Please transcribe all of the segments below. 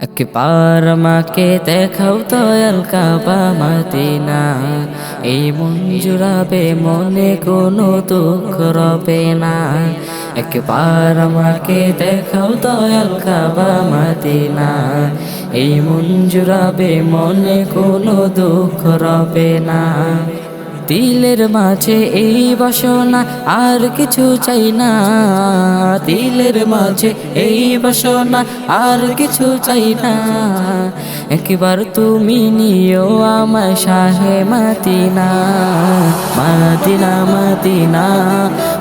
একবার মাকে দেখাও দয়াল কাবা মদিনা। এই জুড়াবে মনে কোনো দুঃখ রবে না। একবার আমাকে দেখাও দয়াল কাবা মদিনা। এই জুড়াবে মনে কোনো দুঃখ রবে না। দিলের মাঝে এই বাসনা আর কিছু চাই না। তিলের মাঝে এই বাসনা আর কিছু চাই না। একবার তুমি নিও আমার শাহে মাতিনা মাতিনা মাদিনা।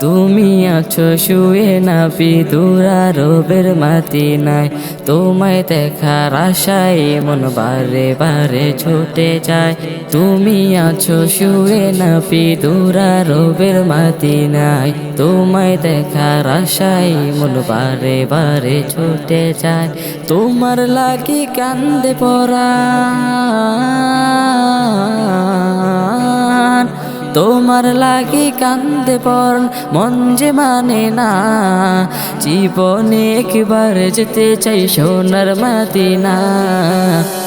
তুমি আছো শুয়ে না বিদুরা রবের মাতিনায় তোমায় দেখার আশায় মন বারে বারে ছুটে যায়। তুমি আছো শুয়ে না বিদুরা রবের মাতিনায় তোমায় দেখার আশায় মন বারে বারে ছুটে যায়। তোমার লাগি কান্দে পড়া তোমার লাগি কান্দে পর মন যে মানে না জীবনে একবার যেতে চাই সোনার মাতিনা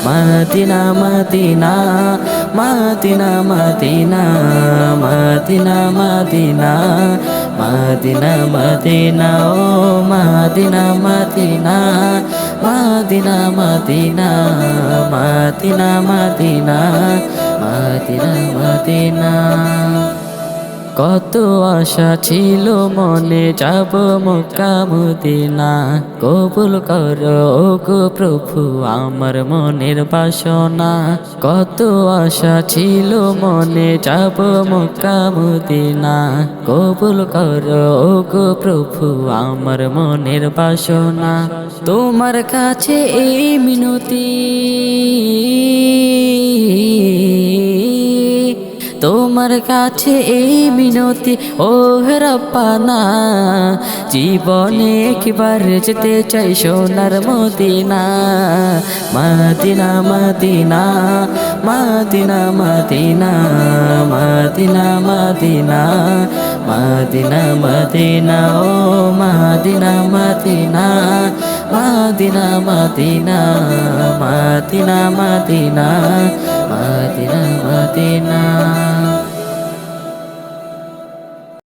মাতিনা মাতিনা মাতিনা মাতিনা মাতিনা মাতিনা মাদিনা মাদিনা ও Medina Medina Medina Medina Medina Medina Medina Madina. কত আশা ছিল মনে যাব মক্কা মদিনা। কবুল কর ও গো প্রভু আমার মনের বাসনা। কত আশা ছিল মনে যাব মক্কা মদিনা। কবুল কর ও গো প্রভু আমার মনের বাসনা। তোমার কাছে এই মিনতি তোমার কাছে এই মিনতি ও হেরাপ্পানা জীবনে একবার যেতে চাই সোনার Medina Medina Medina Medina Medina Medina Medina Medina Medina ও Medina Medina Medina Medina Medina Medina Medina Medina